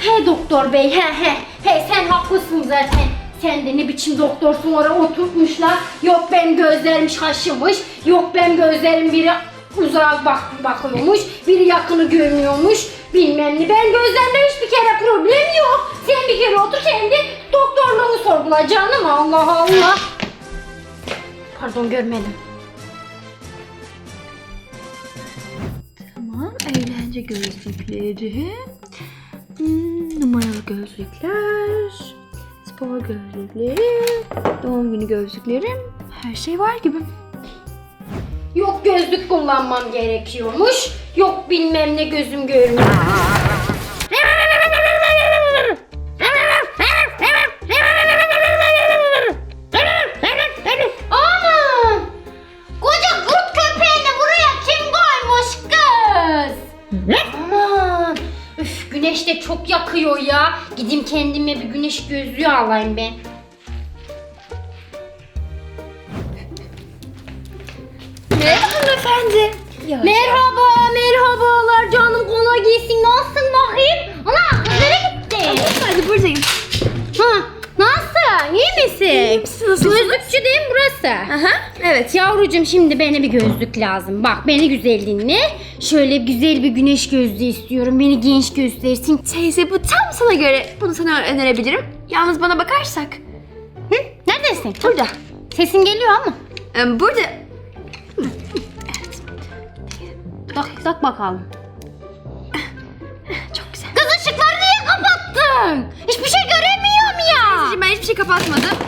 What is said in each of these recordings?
He doktor bey he he. He sen haklısın zaten. Sen de ne biçim doktorsun oraya oturtmuşlar. Yok benim gözlerim şaşırmış. Yok benim gözlerim biri uzağa bak bakıyormuş. Biri yakını görmüyormuş. Bilmem ne. Ben gözlerimde hiçbir kere problem yok. Sen bir kere otur kendi doktorluğunu sorgula canım. Allah Allah. Pardon görmedim. Tamam. Eğlence gözlükleri. Hmm, numaralı gözlükler. Spor gözlükleri. Doğum günü gözlüklerim. Her şey var gibi. Yok gözlük kullanmam gerekiyormuş. Yok bilmem ne gözüm görmüyor. Aman! Koca kurt köpeğini buraya kim koymuş kız? Güneş de çok yakıyor ya. Gideyim kendime bir güneş gözlüğü alayım ben. Merhaba hanımefendi. Merhaba, merhabalar canım konağa giysin. Nasılsın Nasılsınız? Gözlükçü değil mi burası? Aha. Evet. Yavrucuğum şimdi bana bir gözlük lazım. Bak beni güzel dinle. Şöyle güzel bir güneş gözlüğü istiyorum. Beni genç göstersin. Teyze bu tam sana göre. Bunu sana önerebilirim. Yalnız bana bakarsak. Hı? Neredesin? Burada. Sesin geliyor ama. Ee, Burada. Bak, bak bakalım. Çok güzel. Kız ışıkları niye kapattın? Hiçbir şey göremiyorum ya. Teyzeciğim ben hiçbir şey kapatmadım.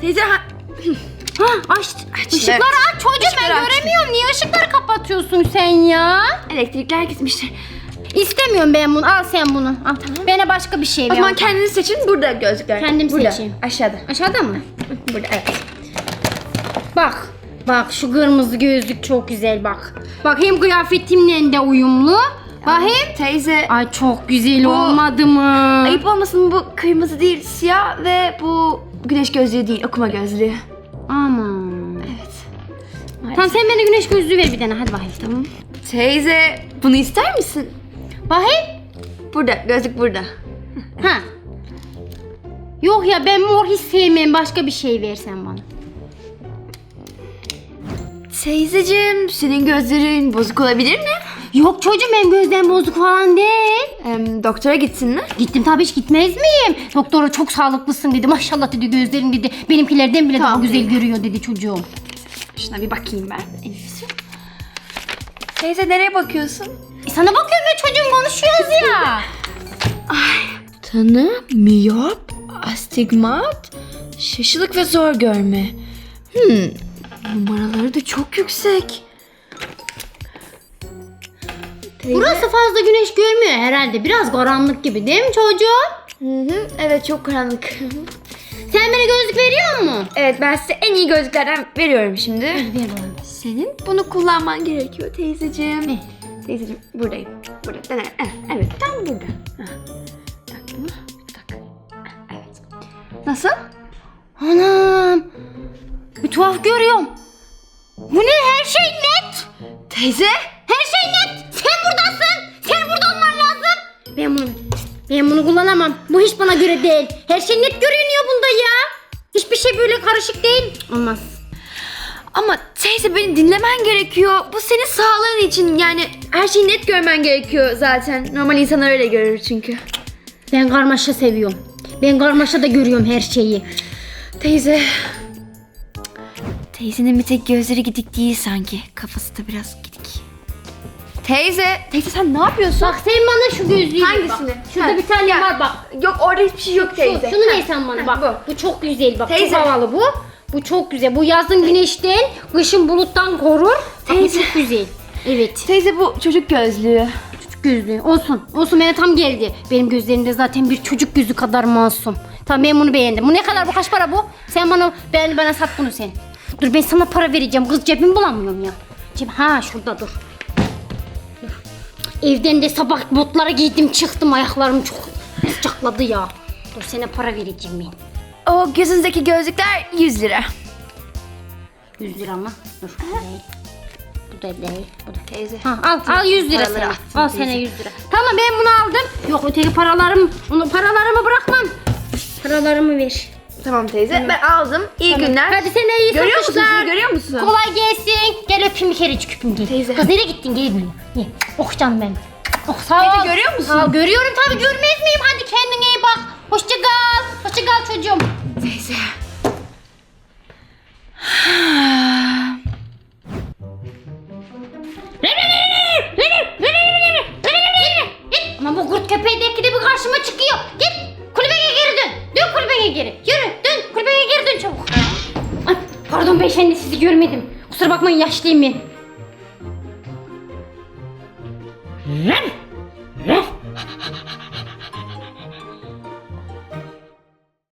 Teyze ha... Ha aç. Aç, Işıkları aç çocuğum ben Işıkları aç. göremiyorum. Niye ışıkları kapatıyorsun sen ya? Elektrikler gitmiştir. İstemiyorum ben bunu. Al sen bunu. Al. Bana başka bir şey O ver. zaman kendiniz seçin. Burada gözlükler. Kendim Burada. seçeyim. Aşağıda. Aşağıda mı? Burada evet. Bak. Bak şu kırmızı gözlük çok güzel bak. Bak hem kıyafetimle de uyumlu. Bakayım. Teyze Ay çok güzel Bu- olmadı mı? ayıp olmasın bu kırmızı değil siyah ve bu güneş gözlüğü değil okuma gözlüğü. Aman. Evet. Tamam sen bana güneş gözlüğü ver bir tane hadi bakayım. Tamam. Teyze bunu ister misin? Bakayım. Burada gözlük burada. Ha. Yok ya ben mor hiç sevmem. Başka bir şey versen bana. Teyzeciğim senin gözlerin bozuk olabilir mi? Yok çocuğum benim gözlerim bozuk falan değil. Em, doktora gitsinler. Gittim tabii hiç gitmez miyim? Doktora çok sağlıklısın dedi. Maşallah dedi gözlerin dedi. Benimkilerden bile daha Tamam. güzel görüyor dedi çocuğum. Şuna bir bakayım ben. En iyisi. Teyze nereye bakıyorsun? E sana bakıyorum ya çocuğum konuşuyoruz ya. Tanı, miyop, astigmat, şaşılık ve zor görme. Hmm, numaraları da çok yüksek. Teyze. Burası fazla güneş görmüyor herhalde. Biraz karanlık gibi değil mi çocuğum? Hı hı, evet çok karanlık. Sen bana gözlük veriyor musun? evet ben size en iyi gözlüklerden veriyorum şimdi. Ver bana. Senin bunu kullanman gerekiyor teyzeciğim. Ne? Teyzeciğim buradayım. Burada. Dene. Eh, Evet tam burada. Tak bunu. Tak. Evet. Nasıl? Anam. Bir tuhaf görüyorum. Bu ne her şey net. Teyze. Her şey net. Sen buradasın. Sen burada olman lazım. Ben bunu ben bunu kullanamam. Bu hiç bana göre değil. Her şey net görünüyor bunda ya. Hiçbir şey böyle karışık değil. Olmaz. Ama teyze beni dinlemen gerekiyor. Bu senin sağlığın için yani her şeyi net görmen gerekiyor zaten. Normal insanlar öyle görür çünkü. Ben karmaşa seviyorum. Ben karmaşa da görüyorum her şeyi. Teyze. Teyzenin bir tek gözleri gidik değil sanki. Kafası da biraz gidik. Teyze. Teyze sen ne yapıyorsun? Bak sen bana şu gözlüğü Hangisini? bak. Şurada Ha, bir tane gel. var bak. Yok orada hiçbir şey yok Şu, teyze. şunu ver sen bana bak. Bu. çok güzel bak. Teyze. Çok havalı bu. Bu çok güzel. Bu yazın güneşten, kışın buluttan korur. Bak, bu Teyze. çok güzel. Evet. Teyze bu çocuk gözlüğü. Çocuk gözlüğü. Olsun. Olsun bana tam geldi. Benim gözlerimde zaten bir çocuk gözü kadar masum. Tamam ben bunu beğendim. Bu ne kadar bu? Kaç para bu? Sen bana ben bana sat bunu sen. Dur ben sana para vereceğim. Kız cebimi bulamıyorum ya. Ceb ha şurada dur. Dur. Evden de sabah botlara giydim çıktım ayaklarım çok sıcakladı ya. Dur sana para vereceğim ben. O gözünüzdeki gözlükler 100 lira. 100 lira mı? Dur. Bu da değil. Bu da Teyze. Ha, al, al 100 lira sana. Al sana 100 lira. Tamam ben bunu aldım. Yok öteki paralarım, onu paralarımı bırakmam. Paralarımı ver. Tamam teyze ben aldım. İyi günler. Hadi sen iyi Görüyor musun? satışlar. Görüyor musun? Kolay gelsin. Gel öpeyim bir kerecik öpeyim gel. Teyze. Kız nereye gittin? Gel buraya. Gel. Oh canım benim. Oh sağ ol. Teyze, görüyor musun? Ol. Görüyorum tabii görmez miyim? Hadi görmedim. Kusura bakmayın yaşlıyım ben.